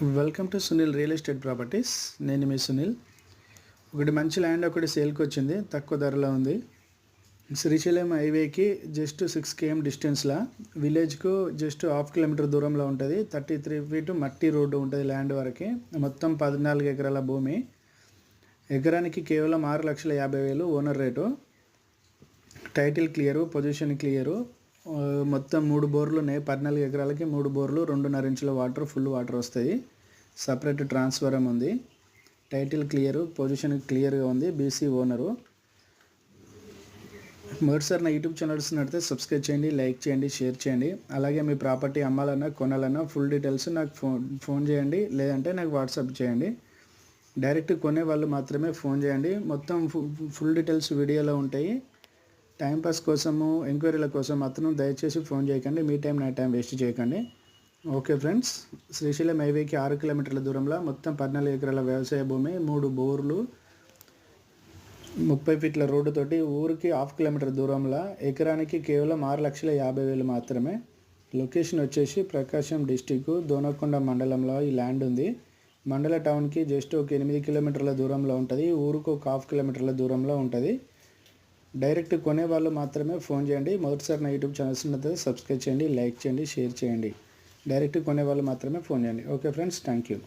Welcome to Sunil real estate properties నేను మీ సునీల్ ఒకటి మంచి ల్యాండ్ ఒకటి సేల్కి వచ్చింది. తక్కువ ధరలో ఉంది. శ్రీశైలం హైవేకి జస్ట్ సిక్స్ కేఎం డిస్టెన్స్లో విలేజ్కు జస్ట్ హాఫ్ కిలోమీటర్ దూరంలో ఉంటుంది. థర్టీ త్రీ ఫీట్ మట్టి రోడ్డు ఉంటుంది ల్యాండ్ వరకు. మొత్తం పద్నాలుగు ఎకరాల భూమి. ఎకరానికి కేవలం ఆరు లక్షల యాభై వేలు owner rate title clear position clear మొత్తం మూడు బోర్లు ఉన్నాయి. పద్నాలుగు ఎకరాలకి మూడు బోర్లు రెండున్నర ఇంచుల వాటర్ ఫుల్ వాటర్ వస్తాయి. సపరేట్ ట్రాన్స్ఫరం ఉంది. టైటిల్ క్లియర్ పొజిషన్ క్లియర్గా ఉంది. బీసీ ఓనరు మొదటిసారి నా యూట్యూబ్ ఛానల్స్ నడితే సబ్స్క్రైబ్ చేయండి లైక్ చేయండి షేర్ చేయండి. అలాగే మీ ప్రాపర్టీ అమ్మాలన్నా కొనాలన్నా ఫుల్ డీటెయిల్స్ నాకు ఫోన్ ఫోన్ చేయండి. లేదంటే నాకు వాట్సాప్ చేయండి. డైరెక్ట్ కొనే వాళ్ళు మాత్రమే ఫోన్ చేయండి. మొత్తం ఫుల్ డీటెయిల్స్ వీడియోలో ఉంటాయి. టైంపాస్ కోసము ఎంక్వైరీల కోసం అతను దయచేసి ఫోన్ చేయకండి. మీ టైం నా టైం వేస్ట్ చేయకండి. ఓకే ఫ్రెండ్స్ శ్రీశైలం హైవేకి ఆరు కిలోమీటర్ల దూరంలో మొత్తం పద్నాలుగు ఎకరాల వ్యవసాయ భూమి మూడు బోర్లు ముప్పై ఫీట్ల రోడ్డు తోటి ఊరికి హాఫ్ కిలోమీటర్ దూరంలో ఎకరానికి కేవలం ఆరు లక్షల యాభై వేలు మాత్రమే. లొకేషన్ వచ్చేసి ప్రకాశం డిస్టిక్ దోనకొండ మండలంలో ఈ ల్యాండ్ ఉంది. మండల టౌన్కి జస్ట్ ఒక ఎనిమిది కిలోమీటర్ల దూరంలో ఉంటుంది. ఊరికి ఒక హాఫ్ కిలోమీటర్ల దూరంలో ఉంటుంది. డైరెక్ట్ కొనే వాళ్ళు మాత్రమే ఫోన్ చేయండి. మొదటిసారి నా యూట్యూబ్ ఛానల్స్ ఉన్నది సబ్స్క్రైబ్ చేయండి లైక్ చేయండి షేర్ చేయండి. డైరెక్ట్ కొనే వాళ్ళు మాత్రమే ఫోన్ చేయండి. Okay friends thank you.